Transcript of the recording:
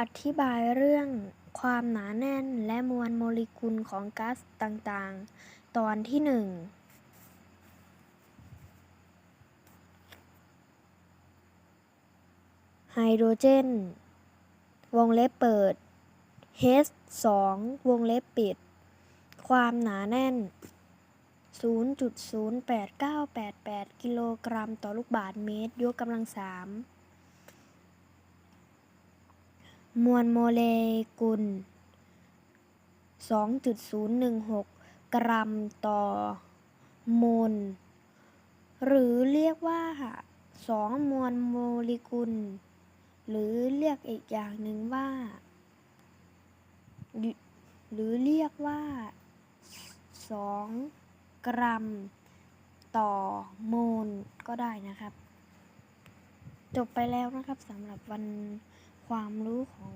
อธิบายเรื่องความหนาแน่นและมวลโมเลกุลของก๊าซต่างๆ ตอนที่หนึ่งไฮโดรเจน วงเล็บเปิด H 2วงเล็บปิด ความหนาแน่น 0.08988 กิโลกรัมต่อลูกบาศก์เมตร ยกกำลังสาม มวลโมเลกุล 2.016 กรัมต่อโมล หรือเรียกว่า 2 มวลโมเลกุล หรือเรียกอีกอย่างหนึ่งว่า หรือเรียกว่า 2 กรัม ต่อโมลก็ได้นะครับ จบไปแล้วนะครับสำหรับวันความรู้ของ